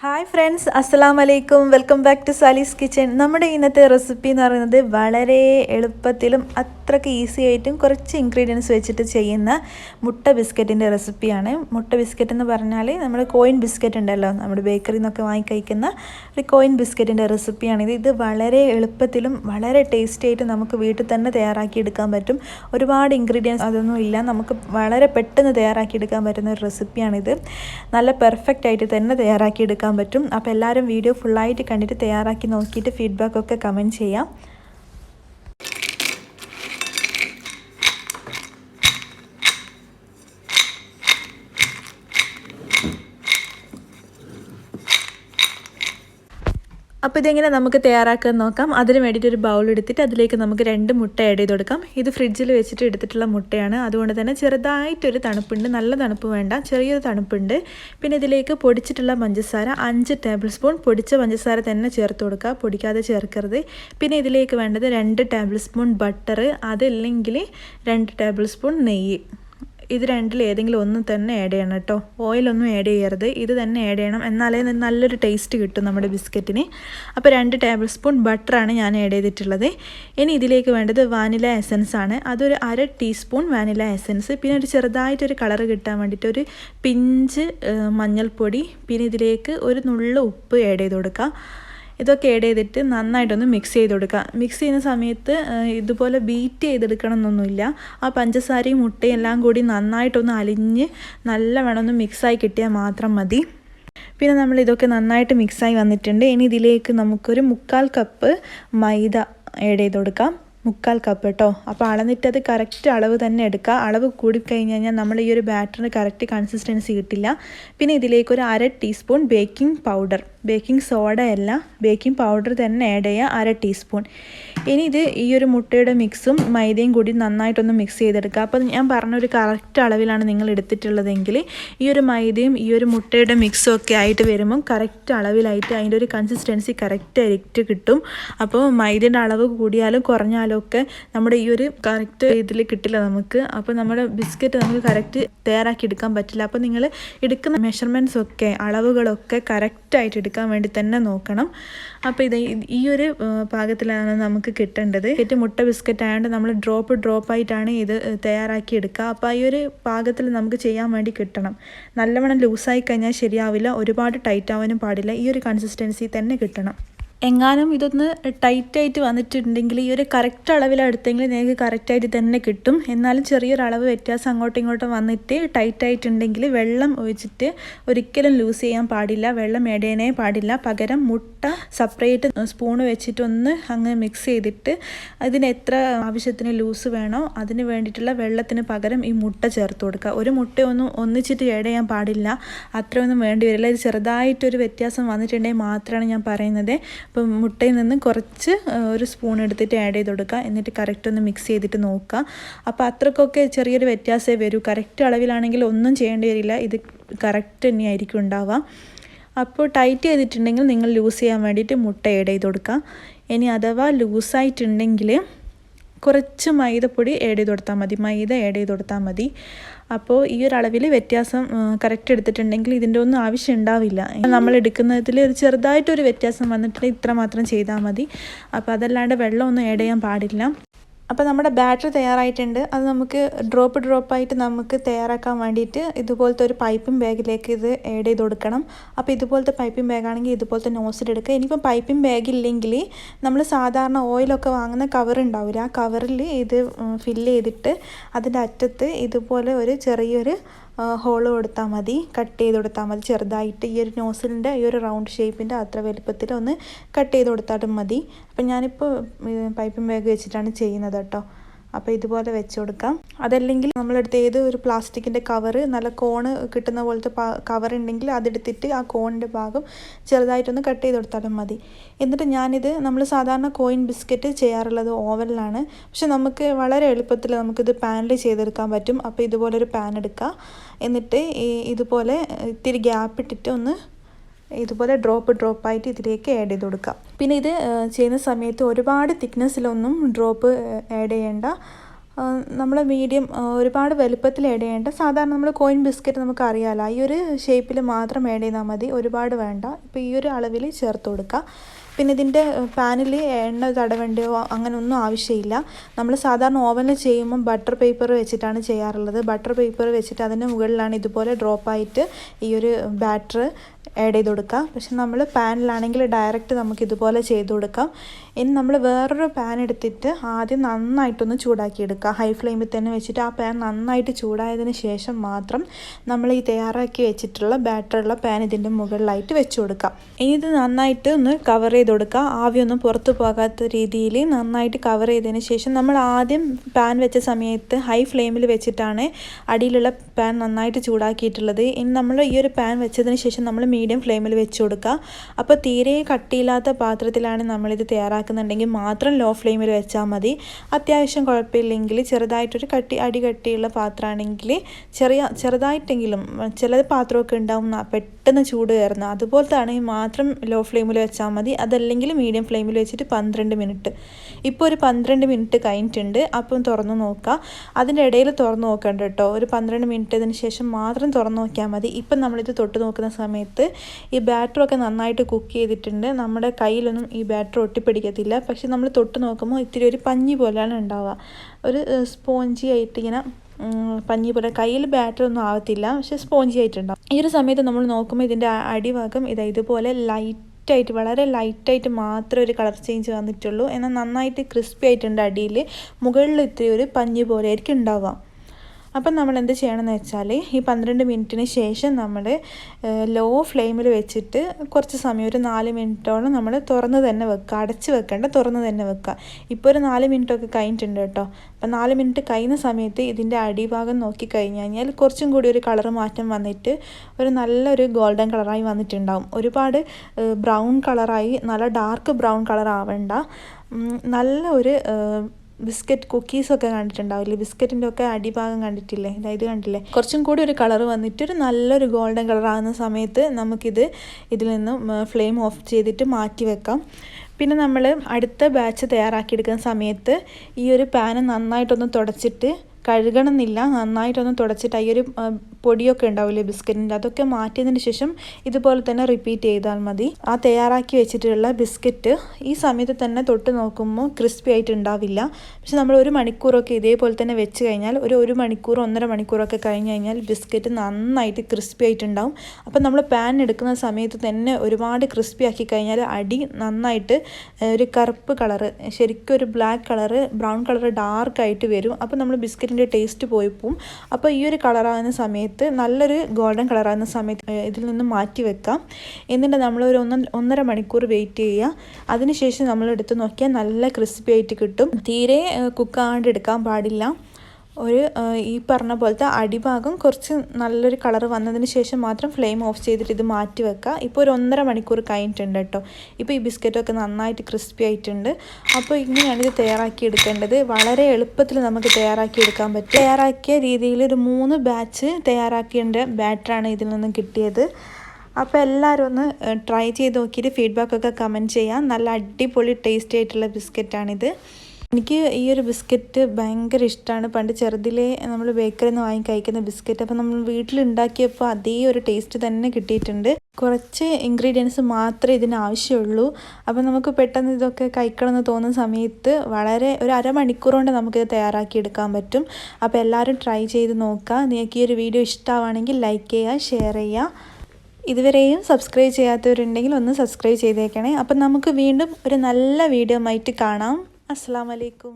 Hi friends അസ്സാം വലൈക്കും welcome back to Sali's kitchen നമ്മുടെ ഇന്നത്തെ റെസിപ്പി എന്ന് പറയുന്നത് വളരെ എളുപ്പത്തിലും അത്രയ്ക്ക് ഈസി ആയിട്ടും കുറച്ച് ഇൻഗ്രീഡിയൻസ് വെച്ചിട്ട് ചെയ്യുന്ന മുട്ട ബിസ്ക്കറ്റിന്റെ റെസിപ്പിയാണ്. മുട്ട ബിസ്ക്കറ്റ് എന്ന് പറഞ്ഞാൽ നമ്മൾ കോയിൻ ബിസ്ക്കറ്റ് ഉണ്ടല്ലോ നമ്മുടെ ബേക്കറിയിൽ നിന്നൊക്കെ വാങ്ങി കഴിക്കുന്ന ഒരു കോയിൻ ബിസ്ക്കറ്റിന്റെ റെസിപ്പിയാണിത് ഇത്. വളരെ എളുപ്പത്തിലും വളരെ ടേസ്റ്റി ആയിട്ട് നമുക്ക് വീട്ടിൽ തന്നെ തയ്യാറാക്കി എടുക്കാൻ പറ്റും. ഒരുപാട് ഇൻഗ്രീഡിയൻസ് അതൊന്നും ഇല്ല. നമുക്ക് വളരെ പെട്ടെന്ന് തയ്യാറാക്കി എടുക്കാൻ പറ്റുന്ന ഒരു റെസിപ്പിയാണിത് നല്ല പെർഫെക്റ്റ് ആയിട്ട് തന്നെ തയ്യാറാക്കി എടുക്കാൻ പറ്റും. അപ്പോൾ എല്ലാവരും വീഡിയോ ഫുള്ളായിട്ട് കണ്ടിട്ട് തയ്യാറാക്കി നോക്കിയിട്ട് ഫീഡ്ബാക്ക് ഒക്കെ കമന്റ് ചെയ്യാം. അപ്പോൾ ഇതെങ്ങനെ നമുക്ക് തയ്യാറാക്കാൻ നോക്കാം? അതിന് വേണ്ടിയിട്ട് ഒരു ബൗൾ എടുത്തിട്ട് അതിലേക്ക് നമുക്ക് രണ്ട് മുട്ട ആഡ് ചെയ്ത് കൊടുക്കാം. ഇത് ഫ്രിഡ്ജിൽ വെച്ചിട്ട് എടുത്തിട്ടുള്ള മുട്ടയാണ്. അതുകൊണ്ട് തന്നെ ചെറുതായിട്ടൊരു തണുപ്പുണ്ട്. നല്ല തണുപ്പ് വേണ്ട. ചെറിയൊരു തണുപ്പുണ്ട്. പിന്നെ ഇതിലേക്ക് പൊടിച്ചിട്ടുള്ള പഞ്ചസാര അഞ്ച് ടേബിൾ സ്പൂൺ പൊടിച്ച പഞ്ചസാര തന്നെ ചേർത്ത് കൊടുക്കുക. പൊടിക്കാതെ ചേർക്കരുത്. പിന്നെ ഇതിലേക്ക് വേണ്ടത് രണ്ട് ടേബിൾ സ്പൂൺ ബട്ടർ അതല്ലെങ്കിൽ രണ്ട് ടേബിൾ സ്പൂൺ നെയ്യ്. ഇത് രണ്ടിൽ ഏതെങ്കിലും ഒന്ന് തന്നെ ആഡ് ചെയ്യണം കേട്ടോ. ഓയിലൊന്നും ആഡ് ചെയ്യരുത്. ഇത് തന്നെ ആഡ് ചെയ്യണം. എന്നാലേ നല്ലൊരു ടേസ്റ്റ് കിട്ടും നമ്മുടെ ബിസ്ക്കറ്റിന്. അപ്പോൾ രണ്ട് ടേബിൾ സ്പൂൺ ബട്ടറാണ് ഞാൻ ആഡ് ചെയ്തിട്ടുള്ളത്. ഇനി ഇതിലേക്ക് വേണ്ടത് വാനില എസൻസ് ആണ്. അതൊരു അര ടീസ്പൂൺ വാനില എസൻസ് പിന്നെ ഒരു ചെറുതായിട്ടൊരു കളർ കിട്ടാൻ വേണ്ടിയിട്ട് ഒരു പിഞ്ച് മഞ്ഞൾപ്പൊടി. പിന്നെ ഇതിലേക്ക് ഒരു നുള്ള ഉപ്പ് ആഡ് ചെയ്ത് കൊടുക്കുക. ഇതൊക്കെ ആഡ് ചെയ്തിട്ട് നന്നായിട്ടൊന്ന് മിക്സ് ചെയ്ത് കൊടുക്കുക. മിക്സ് ചെയ്യുന്ന സമയത്ത് ഇതുപോലെ ബീറ്റ് ചെയ്തെടുക്കണം എന്നൊന്നുമില്ല. ആ പഞ്ചസാരയും മുട്ടയും എല്ലാം കൂടി നന്നായിട്ടൊന്ന് അലിഞ്ഞ് നല്ലവണ്ണം ഒന്ന് മിക്സായി കിട്ടിയാൽ മാത്രം മതി. പിന്നെ നമ്മൾ ഇതൊക്കെ നന്നായിട്ട് മിക്സായി വന്നിട്ടുണ്ട്. ഇനി ഇതിലേക്ക് നമുക്കൊരു മുക്കാൽ കപ്പ് മൈദ ആഡ് ചെയ്ത് കൊടുക്കാം. മുക്കാൽ കപ്പ് കേട്ടോ അപ്പോൾ അളന്നിട്ട് അത് കറക്റ്റ് അളവ് തന്നെ എടുക്കുക. അളവ് കൂടിക്കഴിഞ്ഞ് കഴിഞ്ഞാൽ നമ്മൾ ഈ ഒരു ബാറ്ററിന് കറക്റ്റ് കൺസിസ്റ്റൻസി കിട്ടില്ല. പിന്നെ ഇതിലേക്ക് ഒരു അര teaspoon baking powder baking soda അല്ല ബേക്കിംഗ് പൗഡർ തന്നെ ആഡ് ചെയ്യുക അര ടീസ്പൂൺ ഇനി ഇത് ഈ ഒരു മുട്ടയുടെ മിക്സും മൈദയും കൂടി നന്നായിട്ടൊന്ന് മിക്സ് ചെയ്തെടുക്കുക. അപ്പോൾ ഞാൻ പറഞ്ഞ ഒരു കറക്റ്റ് അളവിലാണ് നിങ്ങൾ എടുത്തിട്ടുള്ളതെങ്കിൽ ഈ ഒരു മൈദയും ഈ ഒരു മുട്ടയുടെ മിക്സും ഒക്കെ ആയിട്ട് വരുമ്പം കറക്റ്റ് അളവിലായിട്ട് അതിന്റെ ഒരു കൺസിസ്റ്റൻസി കറക്റ്റ് ആയിട്ട് കിട്ടും. അപ്പോൾ മൈദയുടെ അളവ് കൂടിയാലും കുറഞ്ഞാലും ഒക്കെ നമ്മുടെ ഈ ഒരു കറക്റ്റ് ഇതിൽ കിട്ടില്ല നമുക്ക്. അപ്പോൾ നമ്മുടെ ബിസ്ക്കറ്റ് നമുക്ക് കറക്റ്റ് തയ്യാറാക്കി എടുക്കാൻ പറ്റില്ല. അപ്പോൾ നിങ്ങൾ എടുക്കുന്ന മെഷർമെന്റ്സ് ഒക്കെ അളവുകളൊക്കെ കറക്റ്റായിട്ട് എടുക്കാൻ വേണ്ടി തന്നെ നോക്കണം. അപ്പോൾ ഇത് ഈ ഒരു പാകത്തിലാണ് നമുക്ക് കിട്ടേണ്ടത്. ഏറ്റവും മുട്ട ബിസ്ക്കറ്റ് ആയതുകൊണ്ട് നമ്മൾ ഡ്രോപ്പ് ഡ്രോപ്പ് ആയിട്ടാണ് ഇത് തയ്യാറാക്കി എടുക്കുക അപ്പോൾ ഈ ഒരു പാകത്തിൽ നമുക്ക് ചെയ്യാൻ വേണ്ടി കിട്ടണം. നല്ലവണ്ണം ലൂസായി കഴിഞ്ഞാൽ ശരിയാവില്ല. ഒരുപാട് ടൈറ്റ് ആവാനും പാടില്ല. ഈ ഒരു കൺസിസ്റ്റൻസി തന്നെ കിട്ടണം. എങ്ങാനും ഇതൊന്ന് ടൈറ്റായിട്ട് വന്നിട്ടുണ്ടെങ്കിൽ ഈ ഒരു കറക്റ്റ് അളവിലെടുത്തെങ്കിൽ നിങ്ങൾക്ക് കറക്റ്റായിട്ട് തന്നെ കിട്ടും. എന്നാലും ചെറിയൊരു അളവ് വ്യത്യാസം അങ്ങോട്ടും ഇങ്ങോട്ടും വന്നിട്ട് ടൈറ്റായിട്ടുണ്ടെങ്കിൽ വെള്ളം ഒഴിച്ചിട്ട് ഒരിക്കലും ലൂസ് ചെയ്യാൻ പാടില്ല. വെള്ളം എടേനേ പാടില്ല. പകരം മുട്ട സെപ്പറേറ്റ് സ്പൂൺ വെച്ചിട്ടൊന്ന് അങ്ങ് മിക്സ് ചെയ്തിട്ട് അതിന് എത്ര ആവശ്യത്തിന് ലൂസ് വേണോ അതിന് വേണ്ടിയിട്ടുള്ള വെള്ളത്തിന് പകരം ഈ മുട്ട ചേർത്ത് കൊടുക്കുക. ഒരു മുട്ടയൊന്നും ഒന്നിച്ചിട്ട് ആഡ് ചെയ്യാൻ പാടില്ല. അത്രയൊന്നും വേണ്ടി വരില്ല. ചെറുതായിട്ടൊരു വ്യത്യാസം വന്നിട്ടുണ്ടെങ്കിൽ മാത്രമാണ് ഞാൻ പറയുന്നത്. അപ്പം മുട്ടയിൽ നിന്ന് കുറച്ച് ഒരു സ്പൂൺ എടുത്തിട്ട് ആഡ് ചെയ്ത് കൊടുക്കുക. എന്നിട്ട് കറക്റ്റ് ഒന്ന് മിക്സ് ചെയ്തിട്ട് നോക്കുക. അപ്പോൾ അത്രക്കൊക്കെ ചെറിയൊരു വ്യത്യാസമേ വരൂ. കറക്റ്റ് അളവിലാണെങ്കിൽ ഒന്നും ചെയ്യേണ്ടി വരില്ല. ഇത് കറക്റ്റ് തന്നെയായിരിക്കും ഉണ്ടാവുക. അപ്പോൾ ടൈറ്റ് ചെയ്തിട്ടുണ്ടെങ്കിൽ നിങ്ങൾ ലൂസ് ചെയ്യാൻ വേണ്ടിയിട്ട് മുട്ട ആഡ് ചെയ്ത് കൊടുക്കുക. ഇനി അഥവാ ലൂസായിട്ടുണ്ടെങ്കിൽ കുറച്ച് മൈദപ്പൊടി ആഡ് ചെയ്ത് കൊടുത്താൽ മതി. മൈദ ആഡ് ചെയ്ത് കൊടുത്താൽ മതി. അപ്പോൾ ഈ ഒരു അളവിൽ വ്യത്യാസം കറക്റ്റ് എടുത്തിട്ടുണ്ടെങ്കിൽ ഇതിന്റെ ഒന്നും ആവശ്യം ഉണ്ടാവില്ല. നമ്മൾ എടുക്കുന്നതിൽ ഒരു ചെറുതായിട്ടൊരു വ്യത്യാസം വന്നിട്ടുണ്ടെങ്കിൽ ഇത്ര മാത്രം ചെയ്താൽ മതി. അപ്പോൾ അതല്ലാണ്ട് വെള്ളമൊന്നും ആഡ് ചെയ്യാൻ പാടില്ല. അപ്പോൾ നമ്മുടെ ബാറ്ററി തയ്യാറായിട്ടുണ്ട്. അത് നമുക്ക് ഡ്രോപ്പ് ഡ്രോപ്പായിട്ട് നമുക്ക് തയ്യാറാക്കാൻ വേണ്ടിയിട്ട് ഇതുപോലത്തെ ഒരു പൈപ്പിംഗ് ബാഗിലേക്ക് ഇത് ആഡ് ചെയ്ത് കൊടുക്കണം. അപ്പോൾ ഇതുപോലത്തെ പൈപ്പിംഗ് ബാഗാണെങ്കിൽ ഇതുപോലത്തെ നോസിൽ എടുക്കുക. ഇനിയിപ്പം പൈപ്പിംഗ് ബാഗ് ഇല്ലെങ്കിൽ നമ്മൾ സാധാരണ ഓയിലൊക്കെ വാങ്ങുന്ന കവർ ഉണ്ടാവില്ല ആ കവറിൽ ഇത് ഫില്ല് ചെയ്തിട്ട് അതിന്റെ അറ്റത്ത് ഇതുപോലെ ഒരു ചെറിയൊരു ഹോൾ കൊടുത്താൽ മതി കട്ട് ചെയ്ത് കൊടുത്താൽ മതി. ചെറുതായിട്ട് ഈ ഒരു നോസിലിന്റെ ഈ ഒരു റൗണ്ട് ഷേപ്പിന്റെ അത്ര വലുപ്പത്തിൽ ഒന്ന് കട്ട് ചെയ്ത് കൊടുത്താലും മതി. അപ്പം ഞാനിപ്പോൾ പൈപ്പിംഗ് ബാഗ് വെച്ചിട്ടാണ് ചെയ്യുന്നത് കേട്ടോ. അപ്പോൾ ഇതുപോലെ വെച്ച് കൊടുക്കാം. അതല്ലെങ്കിൽ നമ്മളെടുത്ത് ഏത് ഒരു പ്ലാസ്റ്റിക്കിന്റെ കവറ് നല്ല കോണ് കിട്ടുന്ന പോലത്തെ കവർ ഉണ്ടെങ്കിൽ അതെടുത്തിട്ട് ആ കോണിന്റെ ഭാഗം ചെറുതായിട്ടൊന്ന് കട്ട് ചെയ്ത് കൊടുത്താലും മതി. എന്നിട്ട് ഞാനിത് നമ്മൾ സാധാരണ കോയിൻ ബിസ്ക്കറ്റ് ചെയ്യാറുള്ളത് ഓവനിലാണ് പക്ഷെ നമുക്ക് വളരെ എളുപ്പത്തിൽ നമുക്കിത് പാനിൽ ചെയ്തെടുക്കാൻ പറ്റും. അപ്പോൾ ഇതുപോലൊരു പാൻ എടുക്കുക എന്നിട്ട് ഇതുപോലെ ഇത്തിരി ഗ്യാപ്പ് ഇട്ടിട്ട് ഒന്ന് ഇതുപോലെ ഡ്രോപ്പ് ഡ്രോപ്പായിട്ട് ഇതിലേക്ക് ആഡ് ചെയ്ത് കൊടുക്കാം പിന്നെ ഇത് ചെയ്യുന്ന സമയത്ത് ഒരുപാട് തിക്നെസ്സിലൊന്നും ഡ്രോപ്പ് ആഡ് ചെയ്യേണ്ട നമ്മൾ മീഡിയം ഒരുപാട് വലുപ്പത്തിൽ ആഡ് ചെയ്യേണ്ട സാധാരണ നമ്മൾ കോയിൻ ബിസ്ക്കറ്റ് നമുക്ക് അറിയാമല്ലോ ഈ ഒരു ഷേപ്പിൽ മാത്രം ആഡ് ചെയ്താൽ മതി ഒരുപാട് വേണ്ട. ഇപ്പോൾ ഈ ഒരു അളവിൽ ചേർത്ത് കൊടുക്കുക. പിന്നെ ഇതിന്റെ പാനിൽ എണ്ണ തടവേണ്ടയോ അങ്ങനെയൊന്നും ആവശ്യമില്ല. നമ്മൾ സാധാരണ ഓവനിൽ ചെയ്യുമ്പം ബട്ടർ പേപ്പർ വെച്ചിട്ടാണ് ചെയ്യാറുള്ളത്. ബട്ടർ പേപ്പർ വെച്ചിട്ട് അതിന്റെ മുകളിലാണ് ഇതുപോലെ ഡ്രോപ്പായിട്ട് ഈ ഒരു ബാറ്റർ ആഡ് ചെയ്ത് കൊടുക്കാം. പക്ഷെ നമ്മൾ പാനിലാണെങ്കിൽ ഡയറക്റ്റ് നമുക്ക് ഇതുപോലെ ചെയ്ത് കൊടുക്കാം. ഇനി നമ്മൾ വേറൊരു പാൻ എടുത്തിട്ട് ആദ്യം നന്നായിട്ടൊന്ന് ചൂടാക്കി എടുക്കുക ഹൈ ഫ്ലെയിമിൽ തന്നെ വെച്ചിട്ട് ആ പാൻ നന്നായിട്ട് ചൂടായതിന് ശേഷം മാത്രം നമ്മൾ ഈ തയ്യാറാക്കി വെച്ചിട്ടുള്ള ബാറ്ററുള്ള പാൻ ഇതിന്റെ മുകളിലായിട്ട് വെച്ച് കൊടുക്കാം. ഇനി ഇത് നന്നായിട്ട് ഒന്ന് കവർ ചെയ്ത് കൊടുക്കുക ആവിയൊന്നും പുറത്തു പോകാത്ത രീതിയിൽ നന്നായിട്ട് കവർ ചെയ്തതിന് ശേഷം നമ്മൾ ആദ്യം പാൻ വെച്ച സമയത്ത് ഹൈ ഫ്ലെയിമിൽ വെച്ചിട്ടാണ് അടിയിലുള്ള പാൻ നന്നായിട്ട് ചൂടാക്കിയിട്ടുള്ളത്. ഇനി നമ്മൾ ഈ ഒരു പാൻ വെച്ചതിന് ശേഷം നമ്മൾ മീഡിയം ഫ്ലെയിമിൽ വെച്ച് കൊടുക്കുക. അപ്പോൾ തീരെ കട്ടിയില്ലാത്ത പാത്രത്തിലാണ് നമ്മളിത് തയ്യാറാക്കുന്നുണ്ടെങ്കിൽ മാത്രം ലോ ഫ്ലെയിമിൽ വെച്ചാൽ മതി. അത്യാവശ്യം കുഴപ്പമില്ലെങ്കിൽ ചെറുതായിട്ടൊരു കട്ടി അടി കട്ടിയുള്ള പാത്രമാണെങ്കിൽ ചെറിയ ചെറുതായിട്ടെങ്കിലും ചില പാത്രമൊക്കെ ഉണ്ടാവും പെട്ടെന്ന് ചൂട് കയറുന്ന. അതുപോലത്തെ ആണെങ്കിൽ മാത്രം ലോ ഫ്ലെയിമിൽ വെച്ചാൽ മതി. അതല്ലെങ്കിൽ മീഡിയം ഫ്ലെയിമിൽ വെച്ചിട്ട് പന്ത്രണ്ട് മിനിറ്റ്. ഇപ്പോൾ ഒരു പന്ത്രണ്ട് മിനിറ്റ് കഴിഞ്ഞിട്ടുണ്ട്. അപ്പം തുറന്ന് നോക്കുക. അതിന്റെ ഇടയിൽ തുറന്ന് നോക്കണ്ട കേട്ടോ. ഒരു പന്ത്രണ്ട് മിനിറ്റതിന് ശേഷം മാത്രം തുറന്ന് നോക്കിയാൽ മതി. ഇപ്പം നമ്മളിത് തൊട്ട് നോക്കുന്ന സമയത്ത് ഈ ബാറ്ററൊക്കെ നന്നായിട്ട് കുക്ക് ചെയ്തിട്ടുണ്ട്. നമ്മുടെ കയ്യിലൊന്നും ഈ ബാറ്റർ ഒട്ടിപ്പിടിക്കത്തില്ല. പക്ഷെ നമ്മൾ തൊട്ട് നോക്കുമ്പോൾ ഇത്തിരി ഒരു പഞ്ഞി പോലെയാണ് ഉണ്ടാവുക. ഒരു സ്പോഞ്ചി ആയിട്ട് ഇങ്ങനെ പഞ്ഞി പോലെ. കയ്യിൽ ബാറ്റർ ഒന്നും ആവത്തില്ല. പക്ഷെ സ്പോഞ്ചി ആയിട്ടുണ്ടാവും ഈ ഒരു സമയത്ത് നമ്മൾ നോക്കുമ്പോൾ ഇതിന്റെ അടിഭാഗം ഇതാ ഇതുപോലെ ലൈറ്റ് ലൈറ്റായിട്ട് വളരെ ലൈറ്റായിട്ട് മാത്രമേ ഒരു കളർ ചേഞ്ച് വന്നിട്ടുള്ളൂ. എന്നാൽ നന്നായിട്ട് ക്രിസ്പി ആയിട്ടുണ്ട് അടിയിൽ. മുകളിൽ ഇത്തിരി ഒരു പഞ്ഞി പോലെ ആയിരിക്കും ഉണ്ടാവുക. അപ്പം നമ്മൾ എന്ത് ചെയ്യണമെന്ന് വെച്ചാൽ ഈ പന്ത്രണ്ട് മിനിറ്റിന് ശേഷം നമ്മൾ ലോ ഫ്ലെയിമിൽ വെച്ചിട്ട് കുറച്ച് സമയം ഒരു നാല് മിനിറ്റോളം നമ്മൾ തുറന്ന് തന്നെ വെക്കുക. അടച്ച് വെക്കേണ്ട തുറന്ന് തന്നെ വെക്കുക. ഇപ്പോൾ ഒരു നാല് മിനിറ്റൊക്കെ കഴിഞ്ഞിട്ടുണ്ട് കേട്ടോ. അപ്പം നാല് മിനിറ്റ് കഴിയുന്ന സമയത്ത് ഇതിന്റെ അടിഭാഗം നോക്കി കഴിഞ്ഞ് കഴിഞ്ഞാൽ കുറച്ചും കൂടി ഒരു കളർ മാറ്റം വന്നിട്ട് ഒരു നല്ലൊരു ഗോൾഡൻ കളറായി വന്നിട്ടുണ്ടാവും. ഒരുപാട് ബ്രൗൺ കളറായി നല്ല ഡാർക്ക് ബ്രൗൺ കളർ ആവേണ്ട നല്ല ഒരു ബിസ്ക്കറ്റ് കുക്കീസൊക്കെ കണ്ടിട്ടുണ്ടാവില്ലേ? ബിസ്ക്കറ്റിന്റെ ഒക്കെ അടിഭാഗം കണ്ടിട്ടില്ലേ? ഇത് കണ്ടില്ലേ? കുറച്ചും കൂടി ഒരു കളർ വന്നിട്ട് ഒരു നല്ലൊരു ഗോൾഡൻ കളർ ആകുന്ന സമയത്ത് നമുക്കിത് ഇതിൽ നിന്നും ഫ്ലെയിം ഓഫ് ചെയ്തിട്ട് മാറ്റി വെക്കാം. പിന്നെ നമ്മൾ അടുത്ത ബാച്ച് തയ്യാറാക്കിയെടുക്കുന്ന സമയത്ത് ഈ ഒരു പാന് നന്നായിട്ടൊന്ന് തുടച്ചിട്ട് കഴുകണമെന്നില്ല നന്നായിട്ടൊന്ന് തുടച്ചിട്ട് ഈ ഒരു പൊടിയൊക്കെ ഉണ്ടാവില്ലേ ബിസ്ക്കറ്റിന്റെ? അതൊക്കെ മാറ്റിയതിന് ശേഷം ഇതുപോലെ തന്നെ റിപ്പീറ്റ് ചെയ്താൽ മതി. ആ തയ്യാറാക്കി വെച്ചിട്ടുള്ള ബിസ്ക്കറ്റ് ഈ സമയത്ത് തന്നെ തൊട്ട് നോക്കുമ്പോൾ ക്രിസ്പി ആയിട്ട് ഉണ്ടാവില്ല. പക്ഷെ നമ്മൾ ഒരു മണിക്കൂറൊക്കെ ഇതേപോലെ തന്നെ വെച്ച് കഴിഞ്ഞാൽ ഒരു ഒരു മണിക്കൂർ ഒന്നര മണിക്കൂറൊക്കെ കഴിഞ്ഞ് കഴിഞ്ഞാൽ ബിസ്ക്കറ്റ് നന്നായിട്ട് ക്രിസ്പി ആയിട്ടുണ്ടാവും. അപ്പം നമ്മൾ പാൻ എടുക്കുന്ന സമയത്ത് തന്നെ ഒരുപാട് ക്രിസ്പി ആക്കി കഴിഞ്ഞാൽ അടി നന്നായിട്ട് ഒരു കറുപ്പ് കളറ് ശരിക്കും ഒരു ബ്ലാക്ക് കളറ് ബ്രൗൺ കളറ് ഡാർക്കായിട്ട് വരും. അപ്പോൾ നമ്മൾ ബിസ്ക്കറ്റിന്റെ ടേസ്റ്റ് പോയി പോവും. അപ്പോൾ ഈ ഒരു കളറാകുന്ന സമയത്ത് സമയത്ത് നല്ലൊരു ഗോൾഡൻ കളറാകുന്ന സമയത്ത് ഇതിൽ നിന്ന് മാറ്റി വെക്കാം. എന്നിട്ട് നമ്മളൊരു ഒന്ന് ഒന്നര മണിക്കൂർ വെയിറ്റ് ചെയ്യുക. അതിനുശേഷം നമ്മൾ എടുത്ത് നോക്കിയാൽ നല്ല ക്രിസ്പി ആയിട്ട് കിട്ടും. തീരെ കുക്കാണ്ട് എടുക്കാൻ പാടില്ല. ഒരു ഈ പറഞ്ഞ പോലത്തെ അടിഭാഗം കുറച്ച് നല്ലൊരു കളർ വന്നതിന് ശേഷം മാത്രം ഫ്ലെയിം ഓഫ് ചെയ്തിട്ട് ഇത് മാറ്റി വെക്കുക. ഇപ്പോൾ ഒരു ഒന്നര മണിക്കൂർ കഴിഞ്ഞിട്ടുണ്ട് കേട്ടോ. ഇപ്പോൾ ഈ ബിസ്ക്കറ്റൊക്കെ നന്നായിട്ട് ക്രിസ്പി ആയിട്ടുണ്ട്. അപ്പോൾ ഇങ്ങനെയാണ് ഇത് തയ്യാറാക്കി എടുക്കേണ്ടത്. വളരെ എളുപ്പത്തിൽ നമുക്ക് തയ്യാറാക്കി എടുക്കാൻ പറ്റും. തയ്യാറാക്കിയ രീതിയിൽ ഒരു മൂന്ന് ബാച്ച് തയ്യാറാക്കേണ്ട ബാറ്ററാണ് ഇതിൽ നിന്ന് കിട്ടിയത്. അപ്പോൾ എല്ലാവരും ഒന്ന് ട്രൈ ചെയ്ത് നോക്കിയിട്ട് ഫീഡ്ബാക്കൊക്കെ കമന്റ് ചെയ്യാം. നല്ല അടിപൊളി ടേസ്റ്റി ആയിട്ടുള്ള ബിസ്ക്കറ്റാണിത്. എനിക്ക് ഈ ഒരു ബിസ്ക്കറ്റ് ഭയങ്കര ഇഷ്ടമാണ് പണ്ട് ചെറുതിലെ നമ്മൾ ബേക്കറിയിൽ നിന്ന് വാങ്ങി കഴിക്കുന്ന ബിസ്ക്കറ്റ്. അപ്പോൾ നമ്മൾ വീട്ടിലുണ്ടാക്കിയപ്പോൾ അതേ ഒരു ടേസ്റ്റ് തന്നെ കിട്ടിയിട്ടുണ്ട്. കുറച്ച് ഇൻഗ്രീഡിയൻസ് മാത്രമേ ഇതിന് ആവശ്യമുള്ളൂ. അപ്പോൾ നമുക്ക് പെട്ടെന്ന് ഇതൊക്കെ കഴിക്കണമെന്ന് തോന്നുന്ന സമയത്ത് വളരെ ഒരു അരമണിക്കൂർ കൊണ്ട് നമുക്കിത് തയ്യാറാക്കിയെടുക്കാൻ പറ്റും. അപ്പോൾ എല്ലാവരും ട്രൈ ചെയ്ത് നോക്കുക. നിങ്ങൾക്ക് ഈ ഒരു വീഡിയോ ഇഷ്ടമാണെങ്കിൽ ലൈക്ക് ചെയ്യുക ഷെയർ ചെയ്യുക. ഇതുവരെയും സബ്സ്ക്രൈബ് ചെയ്യാത്തവരുണ്ടെങ്കിൽ ഒന്ന് സബ്സ്ക്രൈബ് ചെയ്തേക്കണേ. അപ്പം നമുക്ക് വീണ്ടും ഒരു നല്ല വീഡിയോ ആയിട്ട് കാണാം. അസ്സാം വലൈക്കും